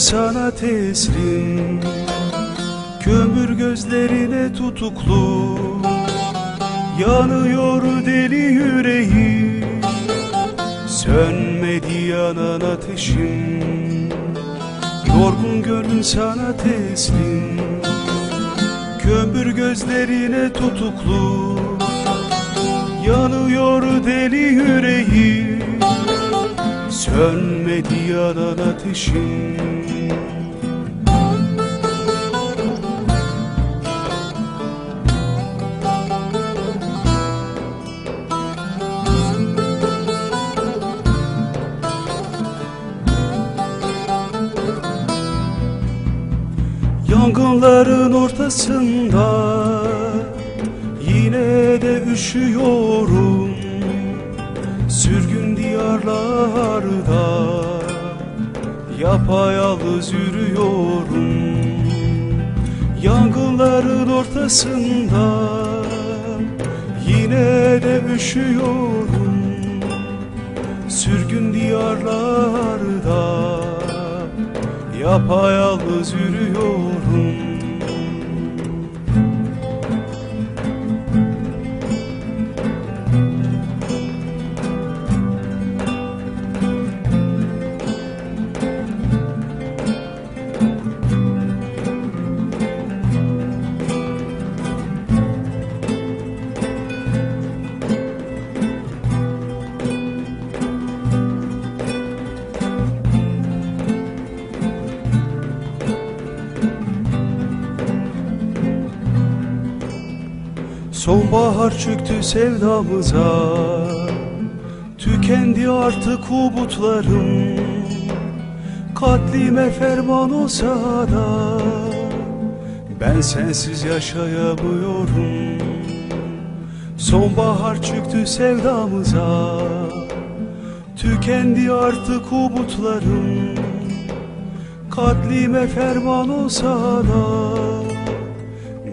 sana teslim. Kömür gözlerine tutuklu. Yanıyor deli yüreği Sönmedi yanan ateşim. Yorgun gönlüm sana teslim. Kömür gözlerine tutuklu. Yanıyor deli Sönmedi yanan ateşim Yangınların ortasında Yine de üşüyorum Sürgün diyarlarda Yapayalnız yürüyorum. Yangınların ortasında Yine de üşüyorum. Sürgün diyarlarda Yapayalnız yürüyorum Sonbahar çöktü sevdamıza. Tükendi artık umutlarım. Katlime ferman olsa da Ben sensiz yaşayamıyorum. Sonbahar çöktü sevdamıza. Tükendi artık umutlarım. Katlime ferman olsa da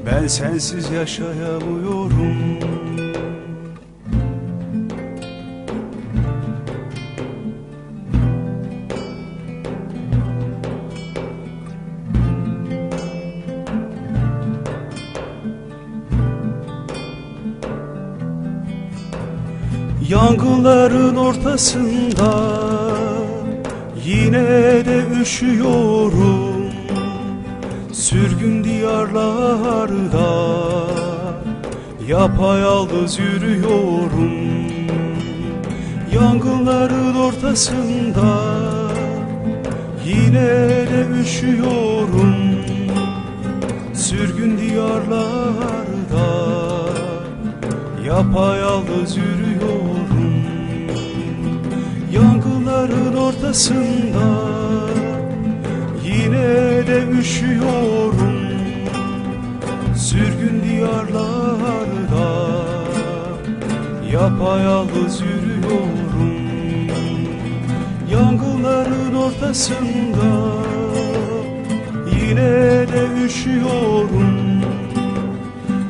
ben sensiz yaşayamıyorum. Yangınların ortasında Yine de üşüyorum Sürgün diyarlarda Yapayalnız yürüyorum. Yangınların ortasında Yine de üşüyorum. Sürgün diyarlarda Yapayalnız yürüyorum. Yangınların ortasında Yine de üşüyorum Yapayalnız yürüyorum Yangınların ortasında. Yine de üşüyorum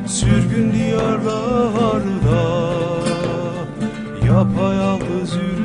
Sürgün diyarlarda. Yapayalnız yürüyorum